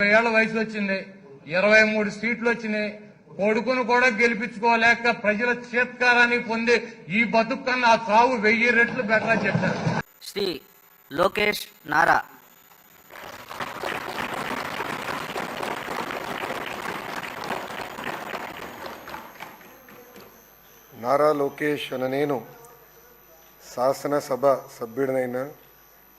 ఇరవై ఏళ్ళ వయసు వచ్చింది. ఇరవై మూడు సీట్లు వచ్చినాయి. కొడుకును కూడా గెలిపించుకోలేక ప్రజల చేత్కారాన్ని పొంది ఈ బతుకు కన్నా ఆ సావు వెయ్యి రెట్లు బెటర్ అని చెప్పారు. శ్రీ లోకేష్ నారా. నారా లోకేష్ అన నేను శాసనసభ సభ్యుడినైన.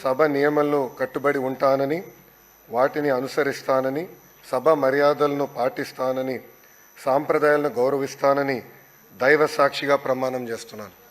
సభ నియమంలో కట్టుబడి ఉంటానని వాటిని అనుసరిస్తానని సభ మర్యాదలను పాటిస్తానని సాంప్రదాయాలను గౌరవిస్తానని దైవ సాక్షిగా ప్రమాణం చేస్తున్నాను.